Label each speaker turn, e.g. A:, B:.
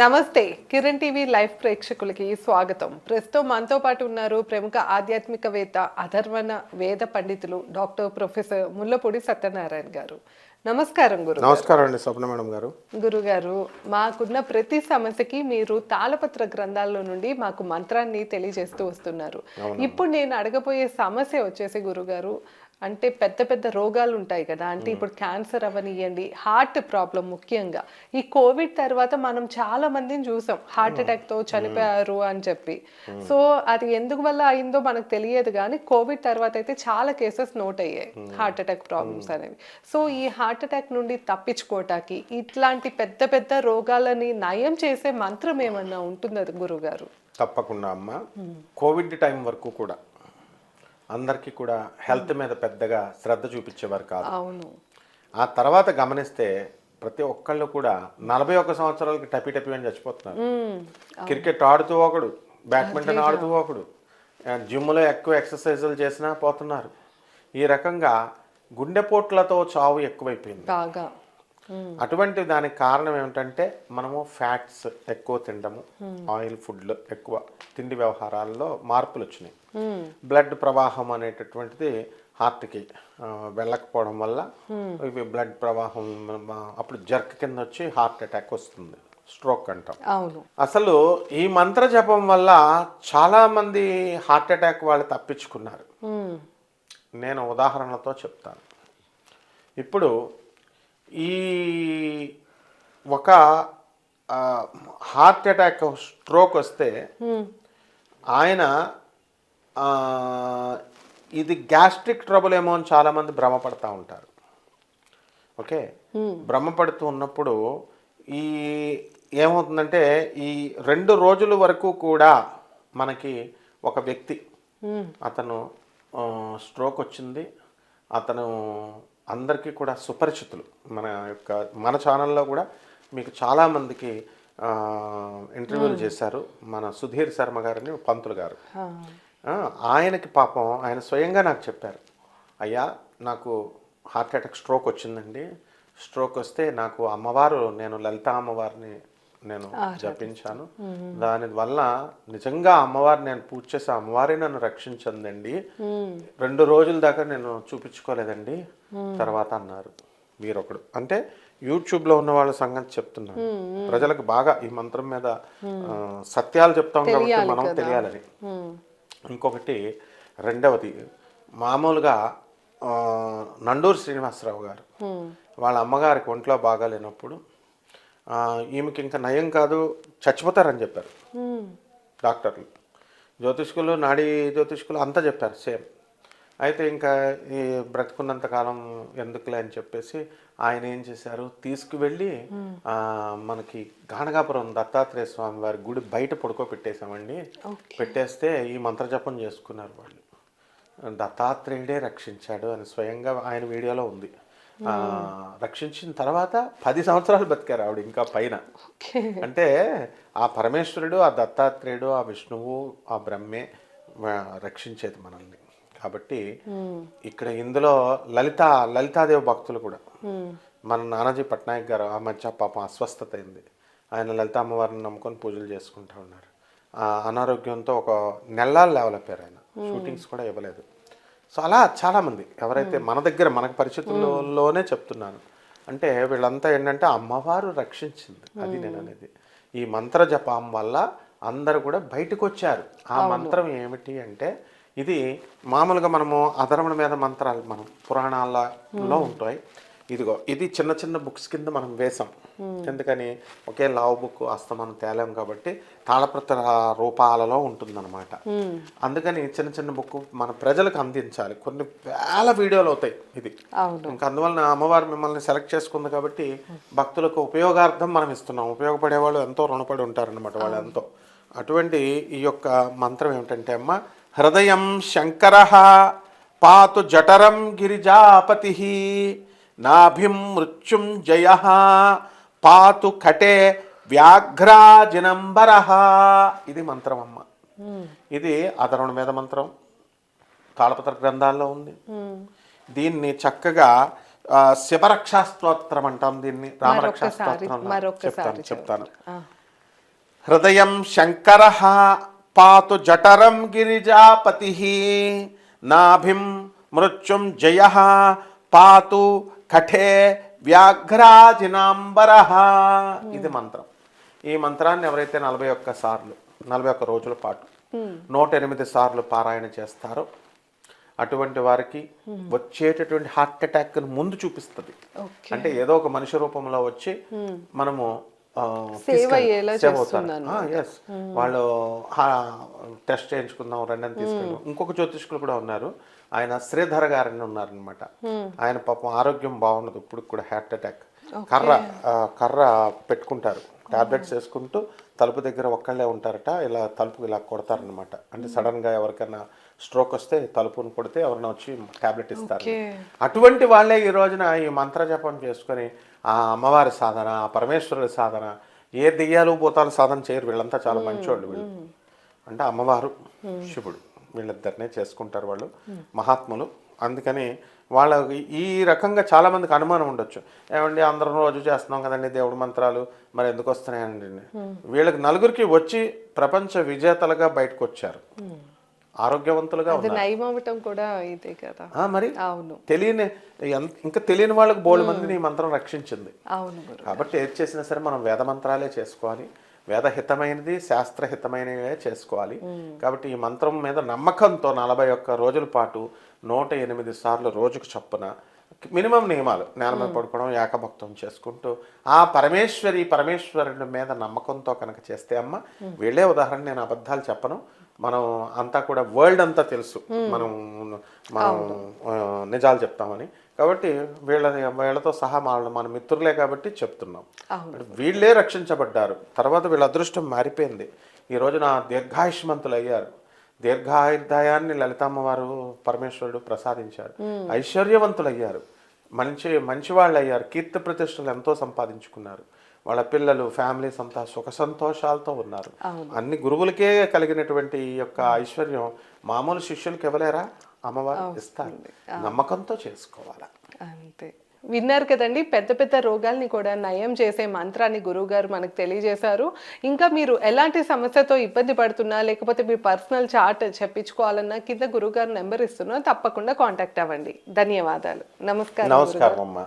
A: నమస్తే. Kiran TV live ప్రేక్షకులకి స్వాగతం. ప్రస్తుతం మనతో పాటు ఉన్నారు ప్రముఖ ఆధ్యాత్మికవేత్త అధర్వణ వేద పండితులు డాక్టర్ ప్రొఫెసర్ ముల్లపూడి సత్యనారాయణ గారు. నమస్కారం గురు
B: నమస్కారం అండి స్వప్న మేడం గారు.
A: గురుగారు మాకున్న ప్రతి సమస్యకి మీరు తాళపత్ర గ్రంథాల్లో నుండి మాకు మంత్రాన్ని తెలియజేస్తూ వస్తున్నారు. ఇప్పుడు నేను అడగబోయే సమస్య వచ్చేసి గురుగారు అంటే పెద్ద పెద్ద రోగాలు ఉంటాయి కదా అంటే ఇప్పుడు క్యాన్సర్ అవనియండి హార్ట్ ప్రాబ్లం ముఖ్యంగా. ఈ కోవిడ్ తర్వాత మనం చాలా మందిని చూసాం హార్ట్ అటాక్తో చనిపోయారు అని చెప్పి. సో అది ఎందుకు వల్ల అయిందో మనకు తెలియదు కానీ కోవిడ్ తర్వాత అయితే చాలా కేసెస్ నోట్ అయ్యాయి హార్ట్ అటాక్ ప్రాబ్లమ్స్ అనేవి. సో ఈ హార్ట్ అటాక్ నుండి తప్పించుకోవటానికి ఇట్లాంటి పెద్ద పెద్ద రోగాలని నయం చేసే మంత్రం ఏమన్నా ఉంటుందా గురుగారు?
B: తప్పకుండా అమ్మ. కోవిడ్ టైం వరకు కూడా అందరికీ కూడా హెల్త్ మీద పెద్దగా శ్రద్ధ చూపించేవారు కాదు.
A: అవును.
B: ఆ తర్వాత గమనిస్తే ప్రతి ఒక్కళ్ళు కూడా నలభై ఒక్క సంవత్సరాలకి టపి టపి అని చచ్చిపోతున్నారు. క్రికెట్ ఆడుతూ ఒకడు బ్యాడ్మింటన్ ఆడుతూ ఒకడు జిమ్లో ఎక్కువ ఎక్సర్సైజులు చేసినా పోతున్నారు. ఈ రకంగా గుండెపోట్లతో చావు ఎక్కువైపోయింది.
A: బాగా.
B: అటువంటి దానికి కారణం ఏమిటంటే మనము ఫ్యాట్స్ ఎక్కువ తినడము ఆయిల్ ఫుడ్లు ఎక్కువ తిండి వ్యవహారాల్లో మార్పులు వచ్చినాయి. బ్లడ్ ప్రవాహం అనేటటువంటిది హార్ట్కి వెళ్ళకపోవడం వల్ల ఇవి బ్లడ్ ప్రవాహం అప్పుడు జర్క్ కింద వచ్చి హార్ట్ అటాక్ వస్తుంది స్ట్రోక్ అంటాం.
A: అవును.
B: అసలు ఈ మంత్ర జపం వల్ల చాలామంది హార్ట్ అటాక్ వాళ్ళు తప్పించుకున్నారు. నేను ఉదాహరణలతో చెప్తాను ఇప్పుడు ఈ ఒక హార్ట్ అటాక్ స్ట్రోక్ వస్తే. ఆయన ఇది గ్యాస్ట్రిక్ ట్రబుల్ ఏమో అని చాలామంది భ్రమపడతా ఉంటారు ఓకే భ్రమపడుతూ ఉన్నప్పుడు ఈ ఏమవుతుందంటే ఈ రెండు రోజుల వరకు కూడా మనకి ఒక వ్యక్తి. అతను స్ట్రోక్ వచ్చింది. అతను అందరికీ కూడా సుపరిచితులు. మన యొక్క మన ఛానల్లో కూడా మీకు చాలామందికి ఇంటర్వ్యూలు చేశారు. మన సుధీర్ శర్మ గారిని పంతులు గారు. ఆయనకి పాపం ఆయన స్వయంగా నాకు చెప్పారు. అయ్యా నాకు హార్ట్ అటాక్ స్ట్రోక్ వచ్చిందండి. స్ట్రోక్ వస్తే నాకు అమ్మవారు నేను లలిత అమ్మవారిని నేను జపించాను. దాని వల్ల నిజంగా అమ్మవారు నేను పూజ చేసే అమ్మవారే నన్ను రక్షించిందండి. రెండు రోజుల దాకా నేను చూపించుకోలేదండి. తర్వాత అన్నారు వీరొకడు అంటే యూట్యూబ్లో ఉన్న వాళ్ళ సంగతి చెప్తున్నాను. ప్రజలకు బాగా ఈ మంత్రం మీద సత్యాలు చెప్తాం కాబట్టి మనం తెలియాలని. ఇంకొకటి రెండవది మామూలుగా నండూరు శ్రీనివాసరావు గారు. వాళ్ళ అమ్మగారికి ఒంట్లో బాగాలేనప్పుడు ఈమెకి ఇంకా నయం కాదు చచ్చిపోతారని చెప్పారు. డాక్టర్లు. జ్యోతిష్కులు నాడీ జ్యోతిష్కులు అంతా చెప్పారు సేమ్. అయితే ఇంకా ఈ బ్రతుకున్నంత కాలం ఎందుకులే అని చెప్పేసి ఆయన ఏం చేశారు తీసుకువెళ్ళి మనకి గానగాపురం దత్తాత్రేయ స్వామి వారి గుడి బయట పడుకోబెట్టేశామండి. పెట్టేస్తే ఈ మంత్రజపం చేసుకున్నారు వాళ్ళు. దత్తాత్రేయుడే రక్షించాడు అని స్వయంగా ఆయన వీడియోలో ఉంది. రక్షించిన తర్వాత పది సంవత్సరాలు బతికారు ఆవిడ ఇంకా పైన. అంటే ఆ పరమేశ్వరుడు ఆ దత్తాత్రేయుడు ఆ విష్ణువు ఆ బ్రహ్మే రక్షించేది మనల్ని. కాబట్టి ఇక్కడ ఇందులో లలిత లలితాదేవి భక్తులు కూడా. మన నానాజీ పట్నాయక్ గారు ఆ మధ్య పాపం అస్వస్థత అయింది. ఆయన లలిత అమ్మవారిని నమ్ముకొని పూజలు చేసుకుంటూ ఉన్నారు. ఆ అనారోగ్యంతో ఒక నెలలు లేవలేపారు ఆయన. షూటింగ్స్ కూడా ఇవ్వలేదు. సో అలా చాలామంది ఎవరైతే మన దగ్గర మనకు పరిస్థితుల్లోనే చెప్తున్నాను. అంటే వీళ్ళంతా ఏంటంటే అమ్మవారు రక్షించింది. అది నేను అనేది ఈ మంత్ర జపం వల్ల అందరూ కూడా బయటకు వచ్చారు ఆ మంత్రం ఏమిటి అంటే ఇది మామూలుగా మనము అధర్మణ మీద మంత్రాలు మనం పురాణాలలో ఉంటాయి. ఇదిగో ఇది చిన్న చిన్న బుక్స్ కింద మనం వేసాం. ఎందుకని ఒకే లావు బుక్ అస్తమానం తేలాం కాబట్టి తాళపత్ర రూపాలలో ఉంటుందన్నమాట. అందుకని చిన్న చిన్న బుక్ మన ప్రజలకు అందించాలి. కొన్ని వేల వీడియోలు అవుతాయి ఇది. ఇంకా అందువలన అమ్మవారు మిమ్మల్ని సెలెక్ట్ చేసుకుంది కాబట్టి భక్తులకు ఉపయోగార్థం మనం ఇస్తున్నాం. ఉపయోగపడే వాళ్ళు ఎంతో రుణపడి ఉంటారన్నమాట వాళ్ళు ఎంతో అటువంటి ఈ యొక్క మంత్రం ఏమిటంటే అమ్మ హృదయం శంకర పాతు జఠరం గిరిజాపతి నాభిం మృత్యుంజయ పాతు కటే వ్యాఘ్రాజనంబర. ఇది మంత్రం అమ్మ ఇది అధర్వణ మీద మంత్రం. తాళపత్ర గ్రంథాల్లో ఉంది. దీన్ని చక్కగా ఆ, శివరక్షా స్తోత్రం అంటాం దీన్ని. రామరక్షా
A: మరొకసారి
B: స్తోత్రం
A: మరొకసారి
B: చెప్తాను. చెప్తాను. హృదయం శంకర పాతు జఠరం గిరిజాపతి నాభిం మృత్యుం జయ పాతు కఠే వ్యాఘ్రాజినాంబర. ఇది మంత్రం. ఈ మంత్రాన్ని ఎవరైతే నలభై ఒక్క సార్లు నలభై ఒక్క రోజుల పాటు నూట ఎనిమిది సార్లు పారాయణ చేస్తారో అటువంటి వారికి వచ్చేటటువంటి హార్ట్ అటాక్ ముందు చూపిస్తుంది. అంటే ఏదో ఒక మనిషి రూపంలో వచ్చి మనము
A: సేవ
B: అవుతారు. ఆ, yes. వాళ్ళు టెస్ట్ చేయించుకుందాం రండి అని తీసుకెళ్ళాం ఇంకొక జ్యోతిష్కులు కూడా ఉన్నారు. ఆయన శ్రీధర్ గారని ఉన్నారనమాట ఆయన పాపం ఆరోగ్యం బాగుండదు ఇప్పుడు కూడా హార్ట్ అటాక్. కర్ర కర్ర పెట్టుకుంటారు. టాబ్లెట్స్ వేసుకుంటూ తలుపు దగ్గర ఒక్కళ్ళే ఉంటారట ఇలా తలుపు ఇలా కొడతారనమాట అంటే సడన్గా ఎవరికైనా స్ట్రోక్ వస్తే తలుపుని కొడితే ఎవరైనా వచ్చి టాబ్లెట్ ఇస్తారు. అటువంటి వాళ్ళే ఈ రోజున ఈ మంత్ర జపం చేసుకొని ఆ అమ్మవారి సాధన ఆ పరమేశ్వరుడి సాధన ఏ దెయ్యాలు భూతాలు సాధన చేయరు వీళ్ళంతా చాలా మంచివాళ్ళు వీళ్ళు. అంటే అమ్మవారు శివుడు. వీళ్ళిద్దరినే చేసుకుంటారు వాళ్ళు మహాత్ములు. అందుకని వాళ్ళ ఈ రకంగా చాలా మందికి అనుమానం ఉండొచ్చు. ఏమండి అందరం రోజు చేస్తున్నాం కదండి దేవుడి మంత్రాలు మరి ఎందుకు వస్తున్నాయండి? వీళ్ళకి నలుగురికి వచ్చి ప్రపంచ విజేతలుగా బయటకు వచ్చారు. ఆరోగ్యవంతులుగా
A: అది నయం అవ్వటం కూడా ఇదే కదా.
B: మరి
A: అవును.
B: తెలియని ఇంకా తెలియని వాళ్ళకి బోల్డ్ మందిని ఈ మంత్రం రక్షించింది.
A: అవును
B: కాబట్టి ఏది చేసినా సరే మనం వేద మంత్రాలే చేసుకోవాలి. వేదహితమైనది శాస్త్రహితమైనవే చేసుకోవాలి. కాబట్టి ఈ మంత్రం మీద నమ్మకంతో నలభై ఒక్క రోజుల పాటు నూట ఎనిమిది సార్లు రోజుకు చొప్పున మినిమం నియమాలు. నేల మీద పడుకోవడం ఏకభక్తం చేసుకుంటూ ఆ పరమేశ్వరి పరమేశ్వరుడి మీద నమ్మకంతో కనుక చేస్తే అమ్మ వీళ్ళే ఉదాహరణ నేను అబద్ధాలు చెప్పను. మనం అంతా కూడా వరల్డ్ అంతా తెలుసు. మనం మనం నిజాలు చెప్తామని. కాబట్టి వీళ్ళ వీళ్ళతో సహా మన మన మిత్రులే కాబట్టి చెప్తున్నాం. వీళ్ళే రక్షించబడ్డారు. తర్వాత వీళ్ళ అదృష్టం మారిపోయింది. ఈ రోజున దీర్ఘాయుష్మంతులు అయ్యారు దీర్ఘాయుర్దాయాన్ని లలితమ్మ వారు పరమేశ్వరుడు ప్రసాదించారు. ఐశ్వర్యవంతులు అయ్యారు మంచి మంచి వాళ్ళు అయ్యారు కీర్తి ప్రతిష్టలు ఎంతో సంపాదించుకున్నారు. వాళ్ళ పిల్లలు ఫ్యామిలీస్ అంతా సుఖ సంతోషాలతో ఉన్నారు. అన్ని గురువులకే కలిగినటువంటి ఈ యొక్క ఐశ్వర్యం మామూలు శిష్యులకి ఇవ్వలేరా? అమ్మవారు ఇస్తారు. నమ్మకంతో చేసుకోవాలా?
A: అంతే. విన్నారు కదండి. పెద్ద పెద్ద రోగాల్ని కూడా నయం చేసే మంత్రాన్ని గురువుగారు మనకు తెలియజేశారు. ఇంకా మీరు ఎలాంటి సమస్యతో ఇబ్బంది పడుతున్నా లేకపోతే మీ పర్సనల్ చార్ట్ చెప్పించుకోవాలన్నా కింద గురువుగారు నెంబర్ ఇస్తున్నా తప్పకుండా కాంటాక్ట్ అవ్వండి. ధన్యవాదాలు. నమస్కారం
B: నమస్కారం అమ్మా